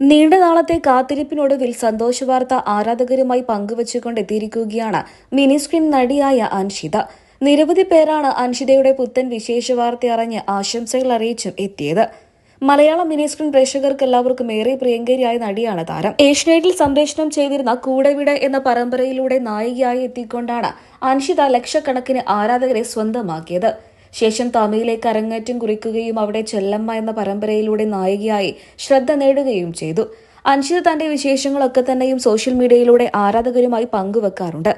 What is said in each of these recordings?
നീണ്ട നാളത്തെ കാത്തിരിപ്പിനൊടുവിൽ സന്തോഷവാർത്ത ആരാധകരുമായി പങ്കുവച്ചുകൊണ്ട് എത്തിയിരിക്കുകയാണ് മിനി സ്ക്രീൻ നടിയായ അൻഷിത. നിരവധി പേരാണ് അൻഷിതയുടെ പുത്തൻ വിശേഷ വാർത്ത അറിഞ്ഞ് ആശംസകൾ അറിയിച്ചും എത്തിയത്. മലയാളം മിനി സ്ക്രീൻ പ്രേക്ഷകർക്ക് എല്ലാവർക്കും ഏറെ പ്രിയങ്കരിയായ നടിയാണ് താരം. ഏഷ്യനെറ്റിൽ സംപ്രേഷണം ചെയ്തിരുന്ന കൂടെവിട എന്ന പരമ്പരയിലൂടെ നായികയായി എത്തിക്കൊണ്ടാണ് അൻഷിത ലക്ഷക്കണക്കിന് ആരാധകരെ സ്വന്തമാക്കിയത്. ശേഷം തമിഴിലേക്ക് അരങ്ങേറ്റം കുറിക്കുകയും അവിടെ ചെല്ലമ്മ എന്ന പരമ്പരയിലൂടെ നായികയായി ശ്രദ്ധ നേടുകയും ചെയ്തു. അൻഷിത തന്റെ വിശേഷങ്ങളൊക്കെ തന്നെയും സോഷ്യൽ മീഡിയയിലൂടെ ആരാധകരുമായി പങ്കുവെക്കാറുണ്ട്.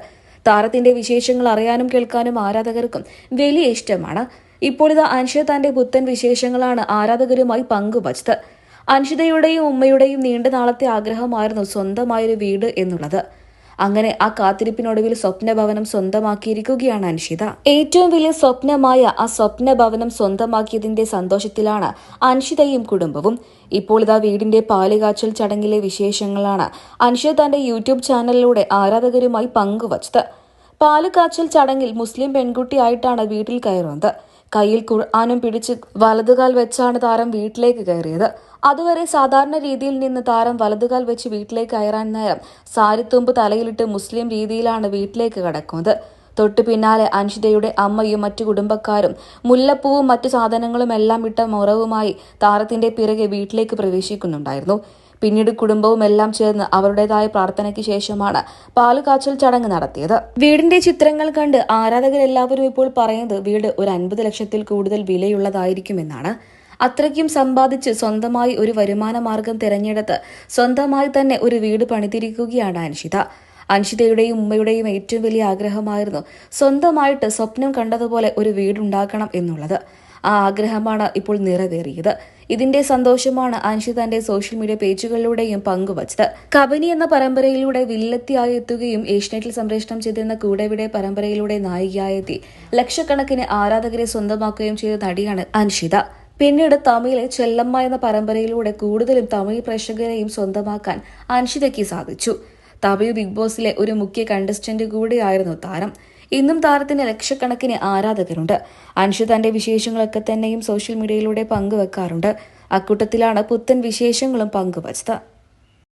താരത്തിന്റെ വിശേഷങ്ങൾ അറിയാനും കേൾക്കാനും ആരാധകർക്കും വലിയ ഇഷ്ടമാണ്. ഇപ്പോൾ ഇത് അൻഷിത തന്റെ പുത്തൻ വിശേഷങ്ങളാണ് ആരാധകരുമായി പങ്കുവച്ചത്. അൻഷിതയുടെയും ഉമ്മയുടെയും നീണ്ട നാളത്തെ ആഗ്രഹമായിരുന്നു സ്വന്തമായൊരു വീട് എന്നുള്ളത്. അങ്ങനെ ആ കാത്തിരിപ്പിനൊടുവിൽ സ്വപ്നഭവനം സ്വന്തമാക്കിയിരിക്കുകയാണ് അൻഷിത. ഏറ്റവും വലിയ സ്വപ്നമായ ആ സ്വപ്നഭവനം സ്വന്തമാക്കിയതിന്റെ സന്തോഷത്തിലാണ് അൻഷിതയും കുടുംബവും. ഇപ്പോൾ ഇതാ വീടിന്റെ പാലുകാച്ചൽ ചടങ്ങിലെ വിശേഷങ്ങളാണ് അൻഷിത തന്റെ യൂട്യൂബ് ചാനലിലൂടെ ആരാധകരുമായി പങ്കുവച്ചത്. പാലുകാച്ചൽ ചടങ്ങിൽ മുസ്ലിം പെൺകുട്ടിയായിട്ടാണ് വീട്ടിൽ കയറുന്നത്. കയ്യിൽ ഖുർആാനും പിടിച്ച് വലതുകാൽ വെച്ചാണ് താരം വീട്ടിലേക്ക് കയറിയത്. അതുവരെ സാധാരണ രീതിയിൽ നിന്ന് താരം വലതുകാൽ വെച്ച് വീട്ടിലേക്ക് കയറാൻ നേരം സാരിത്തുമ്പ് തലയിലിട്ട് മുസ്ലിം രീതിയിലാണ് വീട്ടിലേക്ക് കടക്കുന്നത്. തൊട്ടു പിന്നാലെ അൻഷിതയുടെ അമ്മയും മറ്റു കുടുംബക്കാരും മുല്ലപ്പൂവും മറ്റു സാധനങ്ങളും എല്ലാം ഇട്ട മുറവുമായി താരത്തിന്റെ പിറകെ വീട്ടിലേക്ക് പ്രവേശിക്കുന്നുണ്ടായിരുന്നു. പിന്നീട് കുടുംബവും എല്ലാം ചേർന്ന് അവരുടേതായ പ്രാർത്ഥനയ്ക്ക് ശേഷമാണ് പാലുകാച്ചൽ ചടങ്ങ് നടത്തിയത്. വീടിന്റെ ചിത്രങ്ങൾ കണ്ട് ആരാധകരെല്ലാവരും ഇപ്പോൾ പറയുന്നത് വീട് ഒരു അൻപത് ലക്ഷത്തിൽ കൂടുതൽ വിലയുള്ളതായിരിക്കുമെന്നാണ്. അത്രയ്ക്കും സമ്പാദിച്ച് സ്വന്തമായി ഒരു വരുമാന മാർഗം തിരഞ്ഞെടുത്ത് സ്വന്തമായി തന്നെ ഒരു വീട് പണിതിരിക്കുകയാണ് അൻഷിത. അൻഷിതയുടെയും ഉമ്മയുടെയും ഏറ്റവും വലിയ ആഗ്രഹമായിരുന്നു സ്വന്തമായിട്ട് സ്വപ്നം കണ്ടതുപോലെ ഒരു വീടുണ്ടാക്കണം എന്നുള്ളത്. ആ ആഗ്രഹമാണ് ഇപ്പോൾ നിറവേറിയത്. ഇതിന്റെ സന്തോഷമാണ് അൻഷി തന്റെ സോഷ്യൽ മീഡിയ പേജുകളിലൂടെയും പങ്കുവച്ചത്. കബനി എന്ന പരമ്പരയിലൂടെ വില്ലത്തിയായി എത്തുകയും ഏഷ്യനെറ്റിൽ സംപ്രേഷണം ചെയ്തിരുന്ന കൂടെവിടെ പരമ്പരയിലൂടെ നായികയായെത്തി ലക്ഷക്കണക്കിന് ആരാധകരെ സ്വന്തമാക്കുകയും ചെയ്ത നടിയാണ് അൻഷിത. പിന്നീട് തമിഴിലെ ചെല്ലമ്മ എന്ന പരമ്പരയിലൂടെ കൂടുതലും തമിഴ് പ്രേക്ഷകരെയും സ്വന്തമാക്കാൻ അൻഷിതയ്ക്ക് സാധിച്ചു. തമിഴ് ബിഗ് ബോസിലെ ഒരു മുഖ്യ കണ്ടസ്റ്റന്റ് കൂടിയായിരുന്നു താരം. ഇന്നും താരത്തിന് ലക്ഷക്കണക്കിന് ആരാധകരുണ്ട്. അൻഷു തന്റെ വിശേഷങ്ങളൊക്കെ തന്നെയും സോഷ്യൽ മീഡിയയിലൂടെ പങ്കുവെക്കാറുണ്ട്. അക്കൂട്ടത്തിലാണ് പുത്തൻ വിശേഷങ്ങളും പങ്കുവച്ചത്.